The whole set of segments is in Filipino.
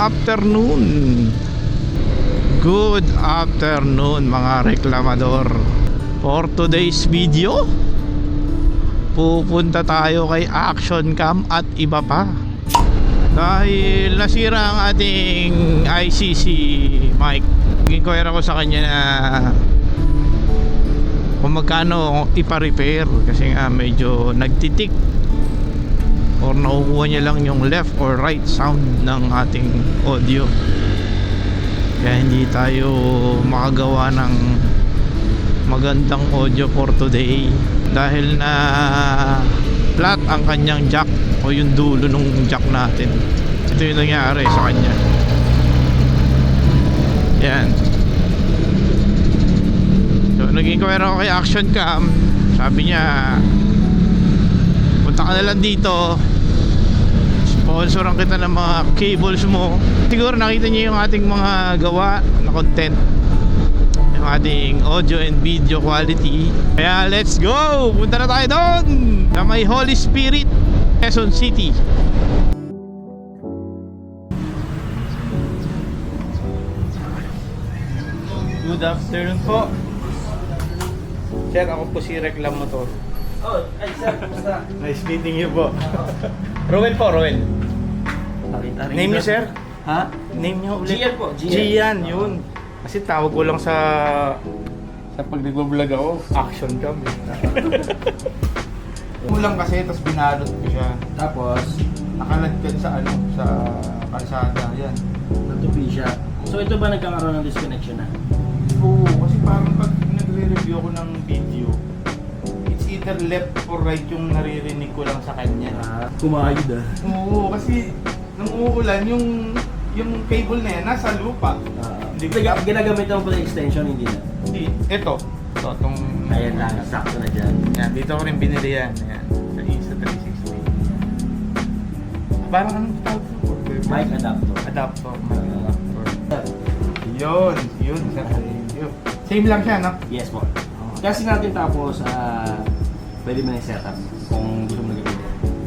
afternoon. Good afternoon mga reklamador. For today's video, pupunta tayo kay Action Cam at iba pa. Dahil nasira ang ating ICC mic. Inquire ako sa kanya na kung magkano ipa-repair kasi nga medyo nagtitik or nakukuha niya lang yung left or right sound ng ating audio. Kaya hindi tayo makagawa ng magandang audio for today. Dahil na flat ang kanyang jack o yung dulo ng jack natin. Ito yung nangyari sa kanya. Yan. So nag-inquire ako kay Action Cam. Sabi niya punta ka na lang dito sponsoran kita ng mga cables mo. Siguro nakita niyo yung ating mga gawa na content. Yung ating audio and video quality. Kaya let's go! Punta na tayo doon! Na may Holy Spirit Quezon City. Good afternoon po. Sir, ako po si Reklam Motor Oh, ay sir, kumusta? Nice meeting you po. Rowan po, Rowan Nakita rin Name niyo sir? Ha? Name niyo ulit Gian po, Gian. Gian, yun Kasi tawag ko lang sa Sa pag nagbablog ako Action cam eh. Kulang kasi, tapos binalot ko siya Tapos, Nakaladkad sa ano, sa kalsada Yan natupi siya. So ito ba nagkakaroon ng disconnection na? Oo, kasi parang pag nagre-review ako ng video It's either left or right yung naririnig ko lang sa kanya Ah, kumayod ah. Oo, kasi nung uulan, yung yung cable na yan, nasa lupa. Ah, Hindi ko- Gina- ginagamit mo pa yung extension, hindi na. Hindi, ito. Ito, itong... Ayan lang, sakto na dyan. Yan, dito ko rin binili yan. Yan, sa Insta 360. Parang anong tawag ko? Mic adapter. Adapter. Mic adapter. Yun, yun. Sir, you. Same lang siya, no? Yes po. Kasi natin tapos, ah, pwede mo na i-setup kung gusto mo gamitin.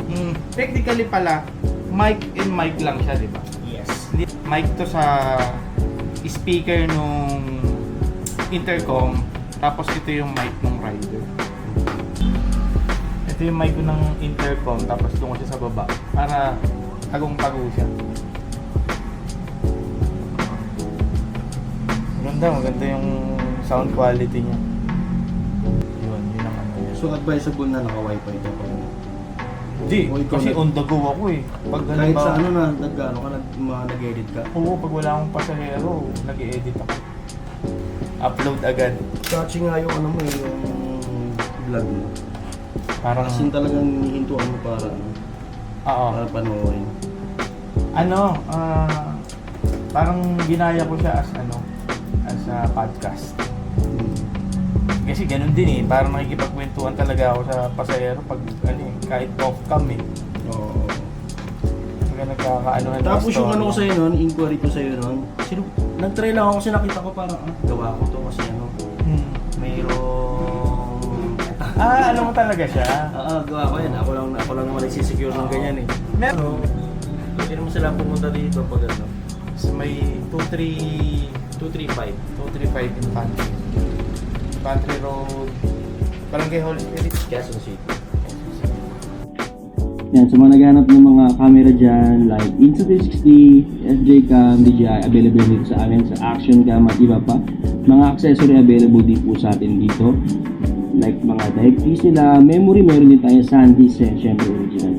Hmm, technically pala, mic and mic lang siya, di ba? Yes. Mic to sa speaker nung intercom tapos ito yung mic ng rider ito yung mic ng intercom tapos ko siya sa baba para tagong-tago siya maganda maganda yung sound quality niya yun yun ang ano So advisable na naka-wifi ka pa. Hindi O, ikaw kasi on the go ako eh pag Kahit halimbawa- sa ano na, nag, ano ka, nag, mga nag-edit ka. Oo, pag wala akong pasahero, nag-edit ako. Upload agad. Catchy nga yung ano mo, eh, yung vlog mo. Parang, As in talagang hihintuan mo para, ano, oo. para panoorin. Ano, ah, parang ginaya ko siya as ano, as a podcast. Kasi ganun din eh, parang nakikipagkwentuhan talaga ako sa pasahero pag ano eh, kahit off cam eh. Oo. Pag nagkakaano na Tapos yung ano ko sa'yo nun, inquiry ko sa'yo nun, sino, nag-try lang ako kasi nakita ko parang, ah, gawa ko to kasi ano, Hmm. mayroong... Ah, ano mo talaga siya? Ah, ah, gawa ko yan. Ako lang, ako lang naman nagsisecure ng ganyan eh. Meron. Hindi naman sila pumunta dito pag ano. So, may 2-3 235. 235 Infantry. Infantry Road. Barangay Holy Spirit. Quezon City. Yan, sa mga naghanap ng mga camera dyan, like Insta360, SJ Cam, DJI, available dito sa amin sa Action Cam at iba pa. Mga accessory available din po sa atin dito. Like mga type keys nila, memory, meron din tayo SanDisk, and syempre original